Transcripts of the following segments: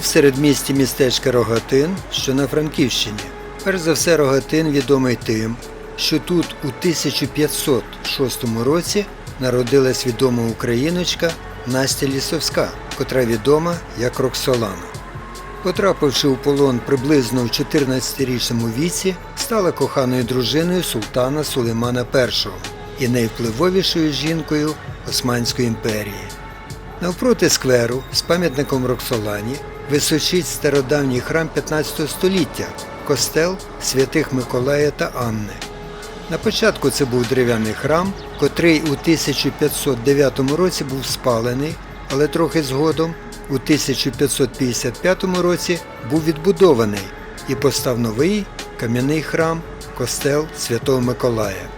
В середмісті містечка Рогатин, що на Франківщині. Перш за все, Рогатин відомий тим, що тут у 1506 році народилась відома україночка Настя Лісовська, котра відома як Роксолана. Потрапивши у полон приблизно в 14-річному віці, стала коханою дружиною султана Сулеймана І і найвпливовішою жінкою Османської імперії. Навпроти скверу з пам'ятником Роксолані височить стародавній храм 15 століття костел святих Миколая та Анни. На початку це був дерев'яний храм, котрий у 1509 році був спалений, але трохи згодом у 1555 році був відбудований і постав новий кам'яний храм костел Святого Миколая.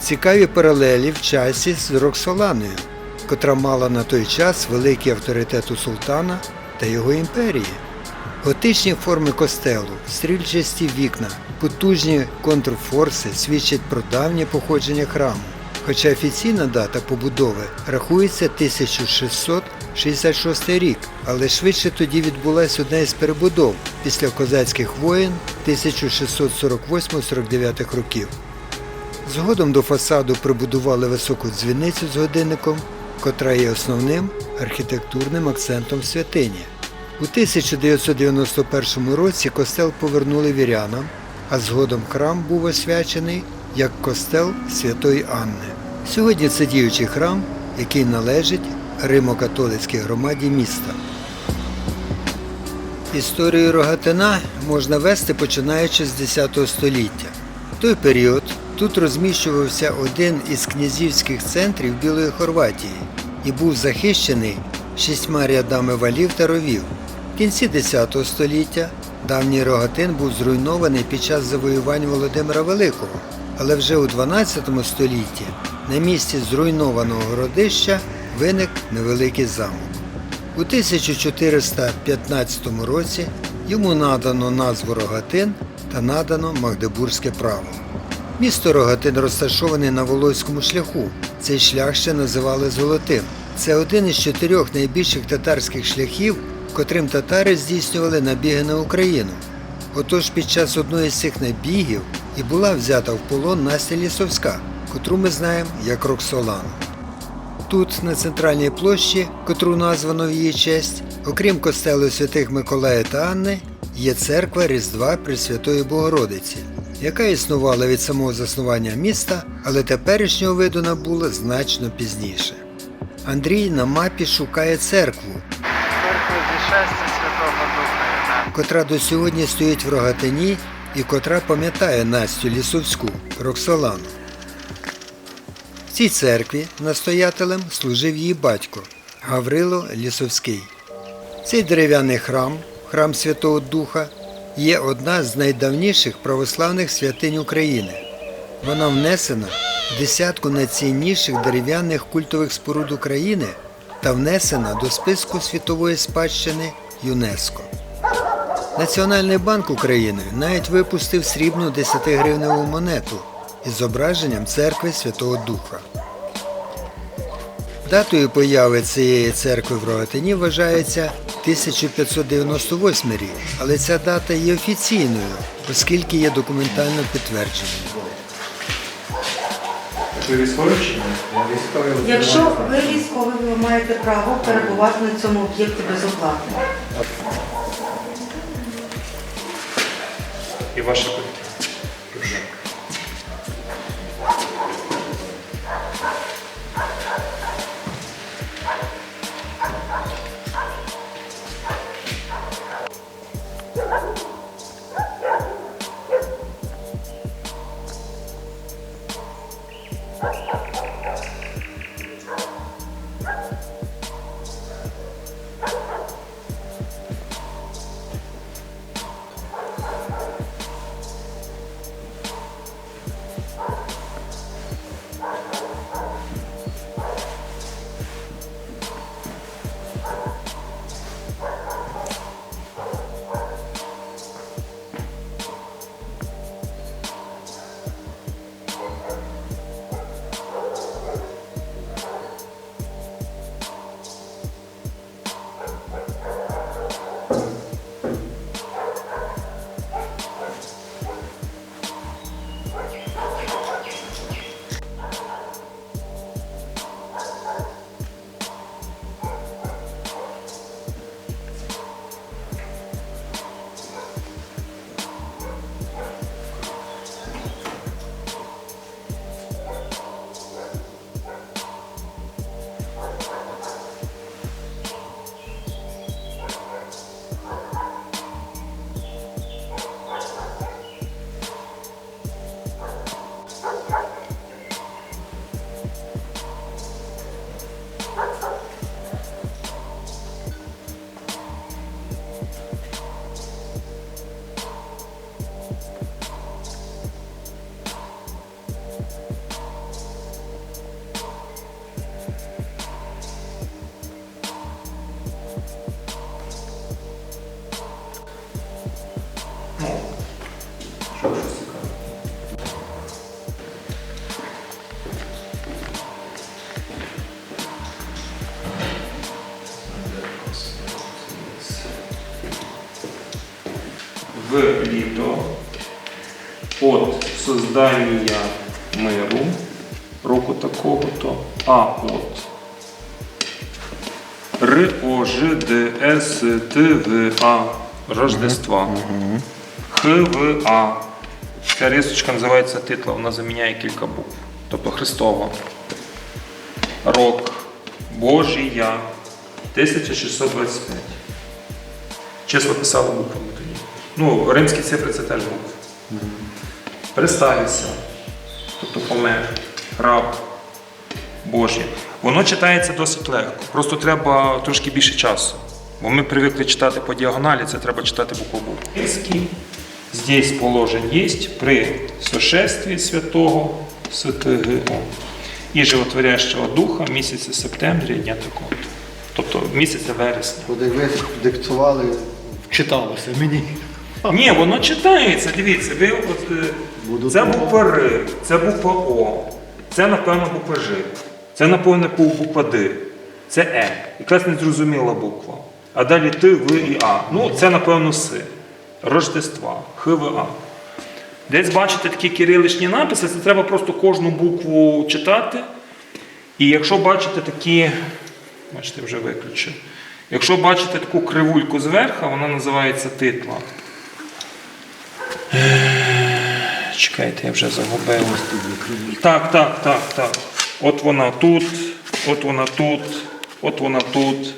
Цікаві паралелі в часі з Роксоланою, котра мала на той час великий авторитет у султана та його імперії. Готичні форми костелу, стрільчасті вікна, потужні контрфорси свідчать про давнє походження храму, хоча офіційна дата побудови рахується 1666 рік, але швидше тоді відбулася одна із перебудов після козацьких воєн 1648-49 років. Згодом до фасаду прибудували високу дзвіницю з годинником, котра є основним архітектурним акцентом святині. У 1991 році костел повернули вірянам, а згодом храм був освячений як костел Святої Анни. Сьогодні це діючий храм, який належить Римо-католицькій громаді міста. Історію Рогатина можна вести починаючи з 10 століття. В той період тут розміщувався один із князівських центрів Білої Хорватії і був захищений шістьма рядами валів та ровів. В кінці 10 століття давній Рогатин був зруйнований під час завоювань Володимира Великого, але вже у 12 столітті на місці зруйнованого городища виник невеликий замок. У 1415 році йому надано назву Рогатин та надано Магдебурзьке право. Місто Рогатин розташований на Волоському шляху. Цей шлях ще називали Золотим. Це один із чотирьох найбільших татарських шляхів, котрим татари здійснювали набіги на Україну. Отож під час одної з цих набігів і була взята в полон Настя Лісовська, котру ми знаємо як Роксолану. Тут, на центральній площі, котру названо в її честь, окрім костелу святих Миколая та Анни, є церква Різдва Пресвятої Богородиці, яка існувала від самого заснування міста, але теперішнього виду набула значно пізніше. Андрій на мапі шукає церкву, Церква зі Святого Духа. котра до сьогодні стоїть в Рогатині і котра пам'ятає Настю Лісовську Роксолану. В цій церкві настоятелем служив її батько Гаврило Лісовський. Цей дерев'яний храм, храм Святого Духа, є одна з найдавніших православних святинь України. Вона внесена в десятку найцінніших дерев'яних культових споруд України та внесена до списку світової спадщини ЮНЕСКО. Національний банк України навіть випустив срібну 10-гривневу монету із зображенням церкви Святого Духа. Датою появи цієї церкви в Рогатині вважається 1598 рік, але ця дата є офіційною, оскільки є документально підтвердженою. Ви військові чи ні? Я військовий. Якщо ви військовий, ви маєте право перебувати на цьому об'єкті безоплатно. І ваші от создання миру року такого-то, а от Р, О, Ж, Д, С, Т, В, А. Рождества. Х, В, А. Ця рисочка називається титла, вона заміняє кілька букв. Тобто Христова. Рок. Божія. 1625. Число писало буквами тоді. Ну, римські цифри це теж букви. Представиться. Тобто помер. Раб. Божий. Воно читається досить легко. Просто треба трошки більше часу. Бо ми привикли читати по діагоналі, це треба читати букву. Здесь положен есть при сошествии святого СТГО і животворящого духа місяця септембря дня такого. Тобто місяця вересня. Куди ви диктували, вчиталося мені. Ні, воно читається. Дивіться, ви от, е, Буду це буква Р, це буква О, це напевно буква Ж, це напевно буква Д, це Е. Якась незрозуміла буква. А далі Т, В і А. Ну, це напевно С. Рождества, Х, В, А. Десь бачите такі кириличні написи, це треба просто кожну букву читати. І якщо бачите такі, бачите, вже виключив. Якщо бачите таку кривульку зверху, вона називається титла. Чекайте, я вже загубив. Так, так, так, так. От вона тут, от вона тут, от вона тут.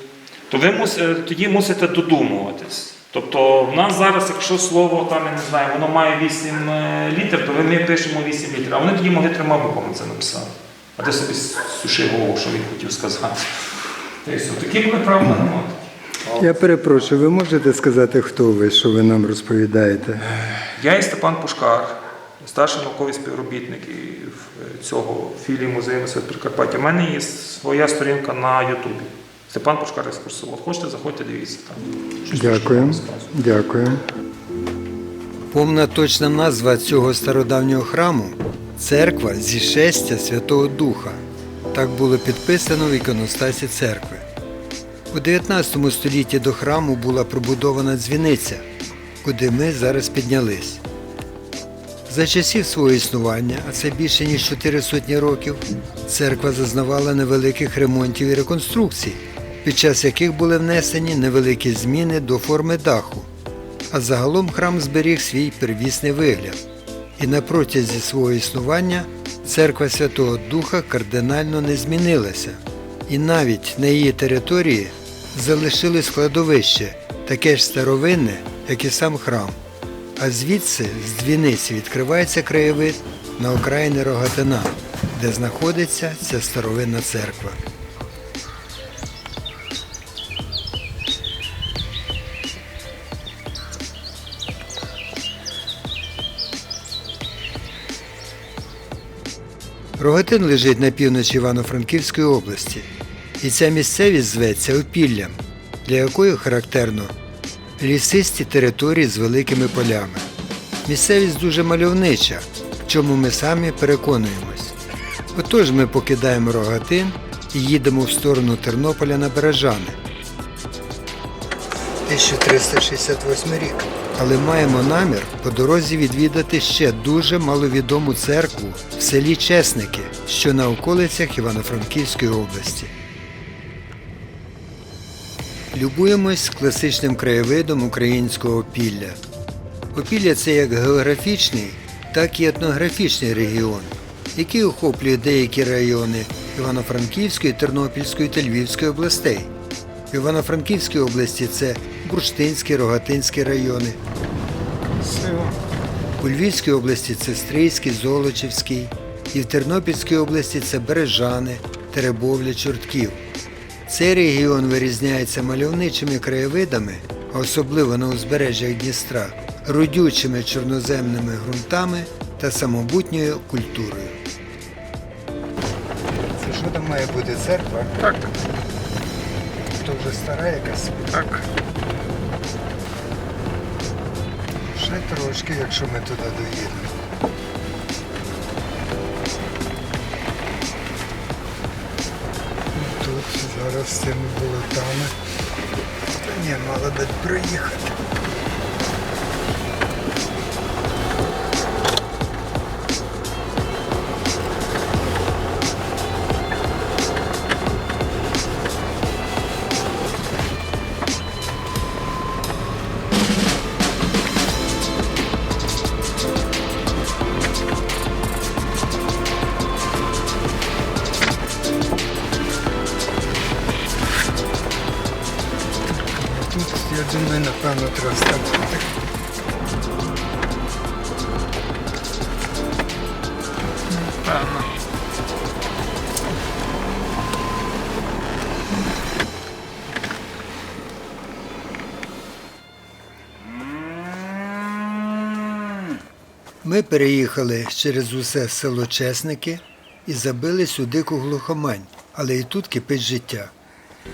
То ви мус- тоді мусите додумуватись. Тобто в нас зараз, якщо слово там, я не знаю, воно має 8 е, літер, то ми пишемо 8 літер. А вони тоді могли трьома буквами це написати. А ти собі суши голову, що він хотів сказати. Такі були правила граматики. Я перепрошую, ви можете сказати, хто ви, що ви нам розповідаєте? Я і Степан Пушкар, старший науковий співробітник і цього філії музею Свят Прикарпаття. У мене є своя сторінка на Ютубі. Степан Пушкар екскурсовод. Хочете, заходьте, дивіться там. Дякую. Дякую. Повна точна назва цього стародавнього храму церква зі шестя Святого Духа. Так було підписано в іконостасі церкви. У 19 столітті до храму була пробудована дзвіниця, куди ми зараз піднялись. За часів свого існування, а це більше ніж 4 сотні років, церква зазнавала невеликих ремонтів і реконструкцій, під час яких були внесені невеликі зміни до форми даху. А загалом храм зберіг свій первісний вигляд. І на протязі свого існування церква Святого Духа кардинально не змінилася. І навіть на її території залишили складовище, таке ж старовинне, як і сам храм. А звідси, з дзвіниці, відкривається краєвид на окраїни Рогатина, де знаходиться ця старовинна церква. Рогатин лежить на півночі Івано-Франківської області, і ця місцевість зветься Опіллям, для якої характерно лісисті території з великими полями. Місцевість дуже мальовнича, в чому ми самі переконуємось. Отож ми покидаємо Рогатин і їдемо в сторону Тернополя на Бережани. 1368 рік. Але маємо намір по дорозі відвідати ще дуже маловідому церкву в селі Чесники, що на околицях Івано-Франківської області. Любуємось класичним краєвидом українського опілля. Опілля це як географічний, так і етнографічний регіон, який охоплює деякі райони Івано-Франківської, Тернопільської та Львівської областей. В Івано-Франківській області це Бурштинський, Рогатинський райони. У Львівській області це Стрийський, Золочівський. І в Тернопільській області це Бережани, Теребовля, Чортків. Цей регіон вирізняється мальовничими краєвидами, а особливо на узбережжях Дністра, родючими чорноземними ґрунтами та самобутньою культурою. Це що там має бути церква? Так, То вже стара якась. так. Ще трошки, якщо ми туди доїдемо. Зараз з цими болотами. Та ні, мало дать проїхати. Ми переїхали через усе село Чесники і забились у дику глухомань, але і тут кипить життя.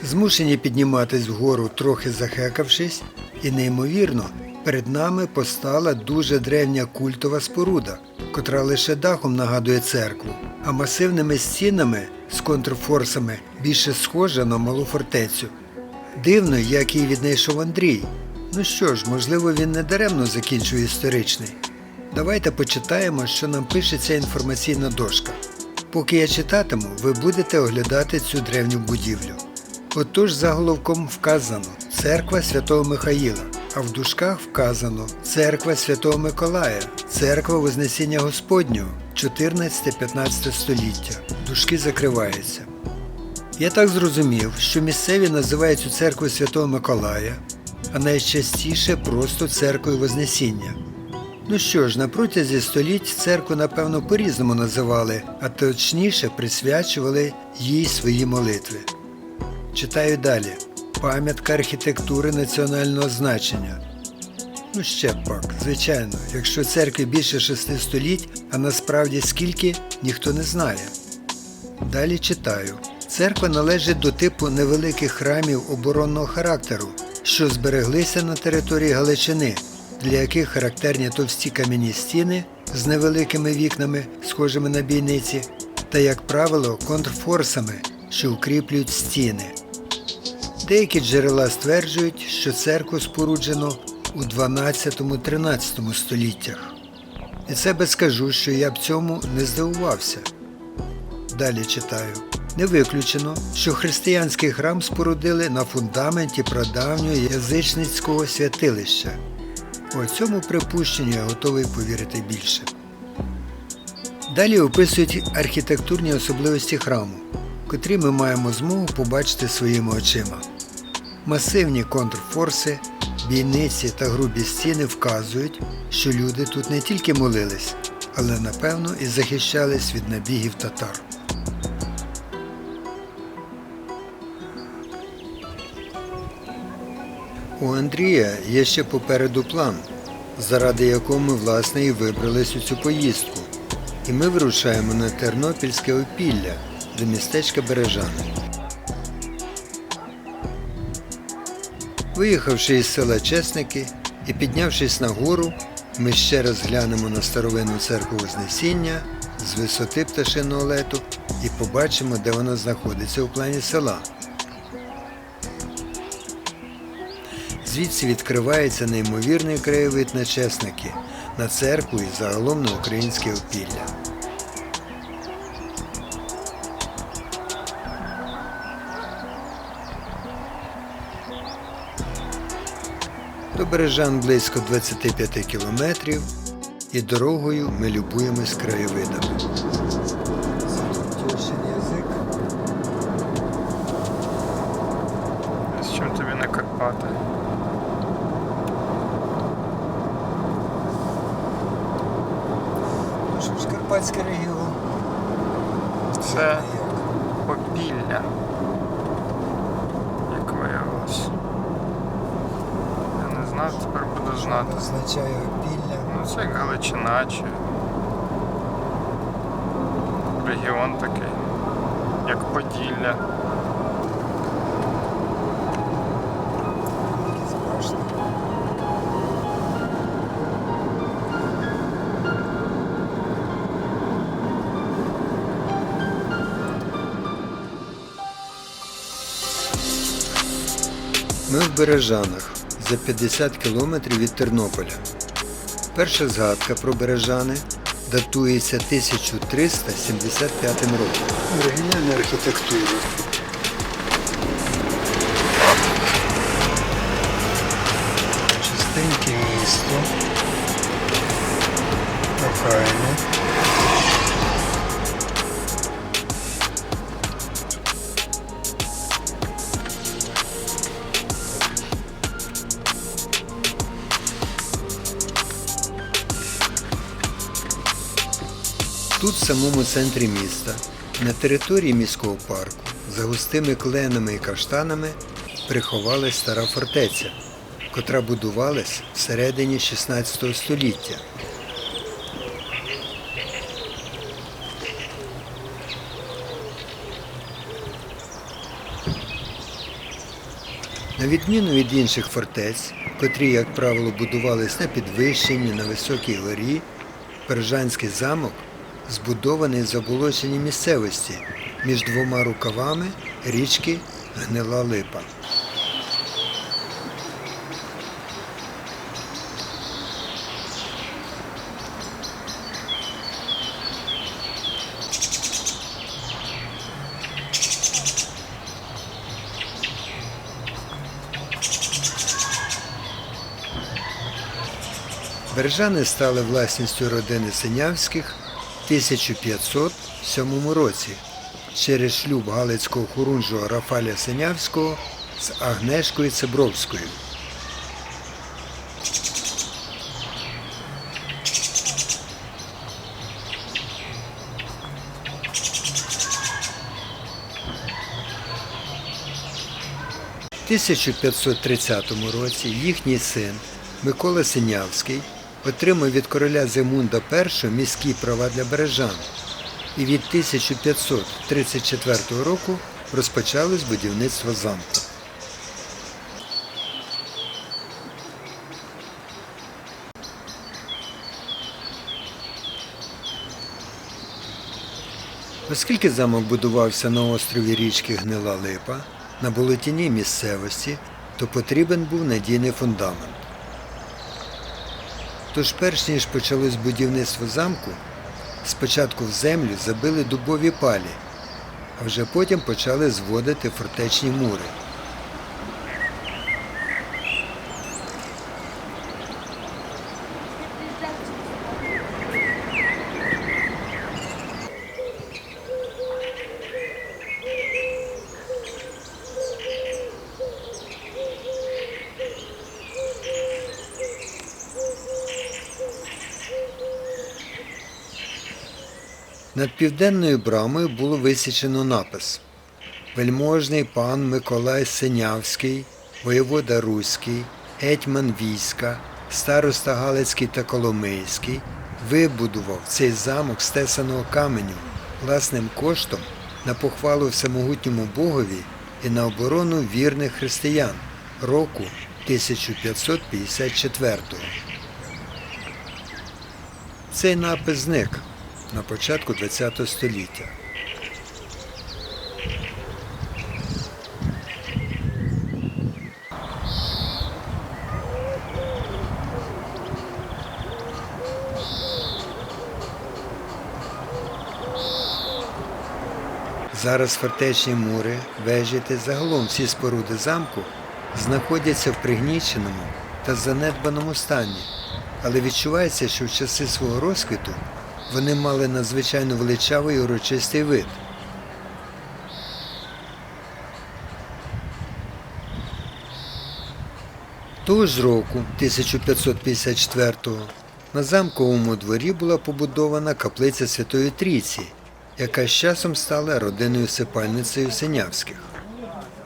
Змушені підніматись вгору, трохи захекавшись, і неймовірно, перед нами постала дуже древня культова споруда, котра лише дахом нагадує церкву, а масивними стінами з контрфорсами більше схожа на малу фортецю. Дивно, як її віднайшов Андрій. Ну що ж, можливо, він не даремно закінчує історичний. Давайте почитаємо, що нам пише ця інформаційна дошка. Поки я читатиму, ви будете оглядати цю древню будівлю. Отож заголовком вказано Церква Святого Михаїла, а в дужках вказано Церква Святого Миколая, Церква Вознесіння Господнього 14-15 століття. Дужки закриваються. Я так зрозумів, що місцеві називають цю церкву Святого Миколая, а найчастіше просто церквою Вознесіння. Ну що ж, на протязі століть церкву, напевно, по-різному називали, а точніше присвячували їй свої молитви. Читаю далі. Пам'ятка архітектури національного значення. Ну ще пак, звичайно, якщо церкві більше шести століть, а насправді скільки, ніхто не знає. Далі читаю. Церква належить до типу невеликих храмів оборонного характеру, що збереглися на території Галичини, для яких характерні товсті кам'яні стіни з невеликими вікнами, схожими на бійниці, та, як правило, контрфорсами, що укріплюють стіни. Деякі джерела стверджують, що церкву споруджено у 12-13 століттях. І це би скажу, що я б цьому не здивувався. Далі читаю. Не виключено, що християнський храм спорудили на фундаменті прадавнього язичницького святилища. У цьому припущенню я готовий повірити більше. Далі описують архітектурні особливості храму, котрі ми маємо змогу побачити своїми очима. Масивні контрфорси, бійниці та грубі стіни вказують, що люди тут не тільки молились, але напевно і захищались від набігів татар. У Андрія є ще попереду план, заради якого ми власне і вибрались у цю поїздку. І ми вирушаємо на Тернопільське опілля до містечка Бережани. Виїхавши із села Чесники і піднявшись на гору, ми ще раз глянемо на старовинну церкву Вознесіння з висоти пташиного лету і побачимо, де вона знаходиться у плані села. Звідси відкривається неймовірний краєвид на Чесники, на церкву і загалом на українське опілля. До Бережан близько 25 кілометрів і дорогою ми любуємось краєвидами. Буду. Означає опілля. Ну це Галичина чи регіон такий, як Поділля. Ми в Бережанах за 50 кілометрів від Тернополя. Перша згадка про Бережани датується 1375 роком. Оригінальна архітектура. Чистеньке місто. Охайне. Самому центрі міста, на території міського парку, за густими кленами і каштанами, приховалась стара фортеця, котра будувалась всередині 16 століття. На відміну від інших фортець, котрі, як правило, будувались на підвищенні, на високій горі, Пержанський замок збудований в заболоченій місцевості між двома рукавами річки Гнила Липа. Бережани стали власністю родини Синявських 1507 році через шлюб галицького хорунжого Рафаля Синявського з Агнешкою Цибровською. В 1530 році їхній син Микола Синявський отримав від короля Зимунда І міські права для бережан. І від 1534 року розпочалось будівництво замку. Оскільки замок будувався на острові річки Гнила Липа, на болотяній місцевості, то потрібен був надійний фундамент. Тож перш ніж почалось будівництво замку, спочатку в землю забили дубові палі, а вже потім почали зводити фортечні мури. Над південною брамою було висічено напис. Вельможний пан Миколай Синявський, воєвода Руський, гетьман війська, староста Галицький та Коломийський вибудував цей замок з тесаного каменю. Власним коштом на похвалу всемогутньому Богові і на оборону вірних християн року 1554 Цей напис зник на початку ХХ століття. Зараз фортечні мури, вежі та загалом всі споруди замку знаходяться в пригніченому та занедбаному стані, але відчувається, що в часи свого розквіту вони мали надзвичайно величавий і урочистий вид. Того ж року, 1554-го, на замковому дворі була побудована каплиця Святої Трійці, яка з часом стала родиною сипальницею Синявських.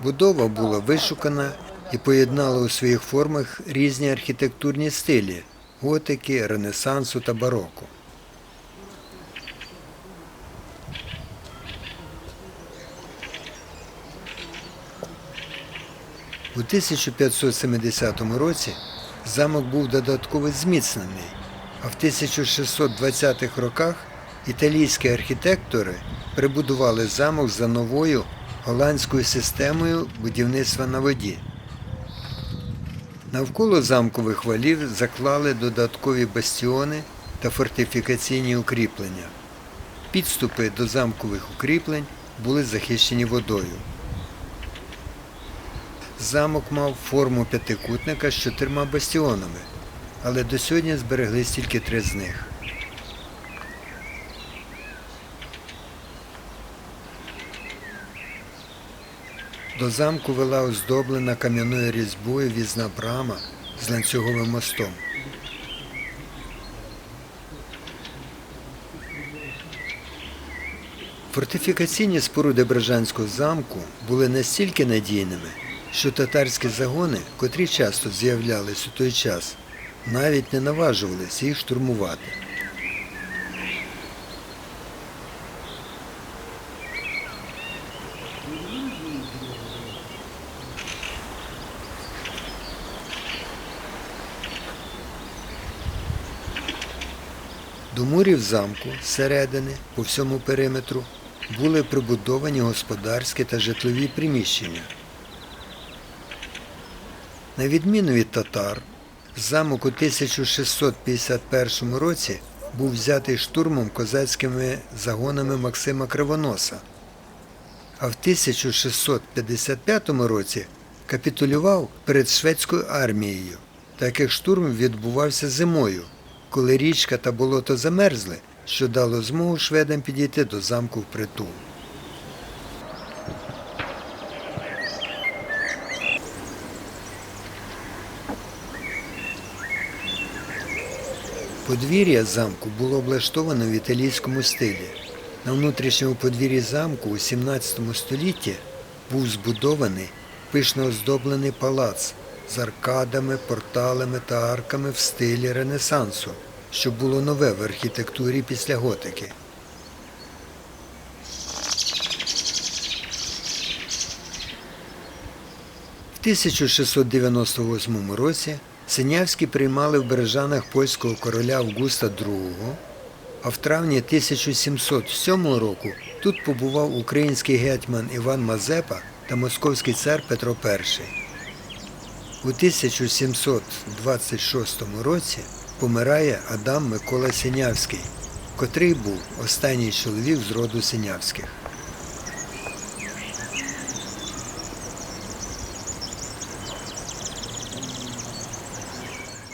Будова була вишукана і поєднала у своїх формах різні архітектурні стилі готики, ренесансу та бароко. У 1570 році замок був додатково зміцнений, а в 1620-х роках італійські архітектори прибудували замок за новою голландською системою будівництва на воді. Навколо замкових валів заклали додаткові бастіони та фортифікаційні укріплення. Підступи до замкових укріплень були захищені водою. Замок мав форму п'ятикутника з чотирма бастіонами, але до сьогодні збереглись тільки три з них. До замку вела оздоблена кам'яною різьбою візна брама з ланцюговим мостом. Фортифікаційні споруди Бережанського замку були настільки надійними, що татарські загони, котрі часто з'являлись у той час, навіть не наважувалися їх штурмувати. До мурів замку зсередини, по всьому периметру, були прибудовані господарські та житлові приміщення. На відміну від татар, замок у 1651 році був взятий штурмом козацькими загонами Максима Кривоноса, а в 1655 році капітулював перед шведською армією, так як штурм відбувався зимою, коли річка та болото замерзли, що дало змогу шведам підійти до замку впритул. Подвір'я замку було облаштовано в італійському стилі. На внутрішньому подвір'ї замку у 17 столітті був збудований пишно оздоблений палац з аркадами, порталами та арками в стилі Ренесансу, що було нове в архітектурі після готики. В 1698 році Синявські приймали в Бережанах польського короля Августа II, а в травні 1707 року тут побував український гетьман Іван Мазепа та московський цар Петро І. У 1726 році помирає Адам Микола Синявський, котрий був останній чоловік з роду Синявських.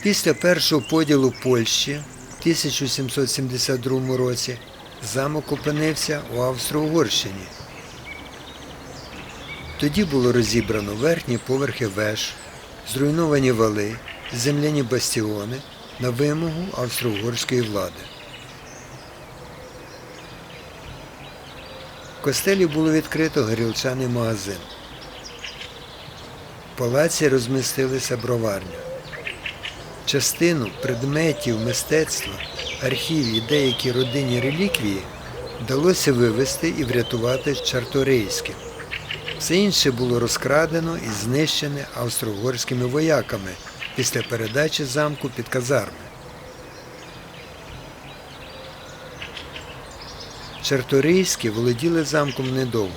Після першого поділу Польщі в 1772 році замок опинився у Австро-Угорщині. Тоді було розібрано верхні поверхи веж, зруйновані вали, земляні бастіони на вимогу австро-угорської влади. В костелі було відкрито горілчаний магазин. В палаці розмістилися броварня. Частину предметів мистецтва, архів і деякі родинні реліквії вдалося вивезти і врятувати чарторийським. Все інше було розкрадено і знищене австро-угорськими вояками після передачі замку під казарми. Чарторийські володіли замком недовго,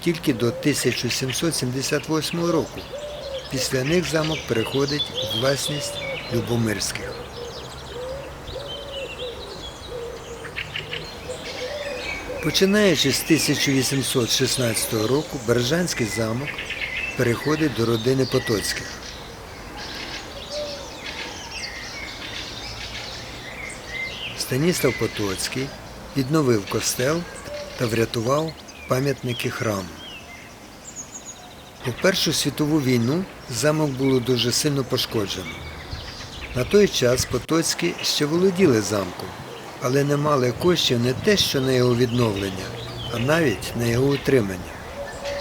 тільки до 1778 року. Після них замок переходить у власність Любомирських. Починаючи з 1816 року, Бережанський замок переходить до родини Потоцьких. Станіслав Потоцький відновив костел та врятував пам'ятники храму. У Першу світову війну замок було дуже сильно пошкоджено. На той час Потоцькі ще володіли замком, але не мали коштів не те, що на його відновлення, а навіть на його утримання.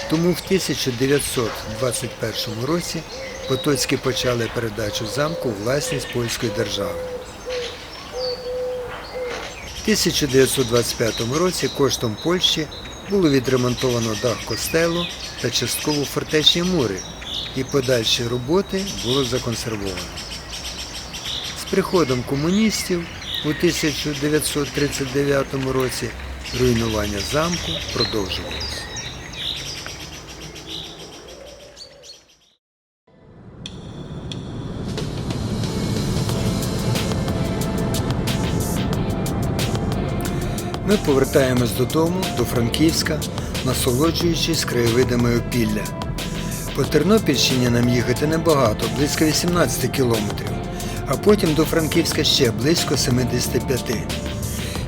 Тому в 1921 році Потоцькі почали передачу замку у власність польської держави. В 1925 році коштом Польщі було відремонтовано дах костелу та частково фортечні мури, і подальші роботи було законсервовано. Приходом комуністів у 1939 році руйнування замку продовжувалось. Ми повертаємось додому, до Франківська, насолоджуючись краєвидами опілля. По Тернопільщині нам їхати небагато, близько 18 кілометрів, а потім до Франківська ще близько 75.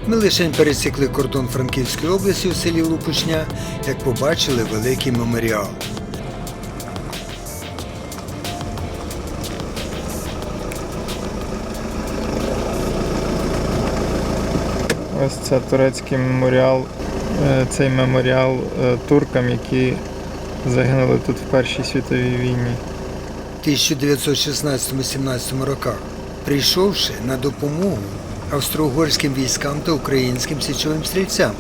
Ми лише пересікли кордон Франківської області у селі Лупушня, як побачили великий меморіал. Ось це турецький меморіал е, цей меморіал е, туркам, які загинули тут в Першій світовій війні. 1916-17 роках, прийшовши на допомогу австро-угорським військам та українським січовим стрільцям,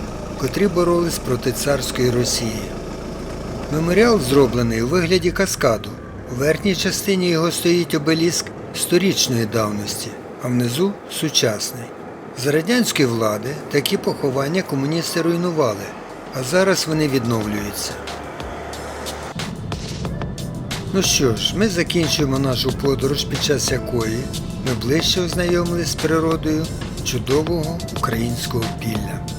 котрі боролись проти царської Росії. Меморіал зроблений у вигляді каскаду. У верхній частині його стоїть обеліск сторічної давності, а внизу сучасний. За радянської влади такі поховання комуністи руйнували, а зараз вони відновлюються. Ну що ж, ми закінчуємо нашу подорож, під час якої ми ближче ознайомилися з природою чудового українського пілля.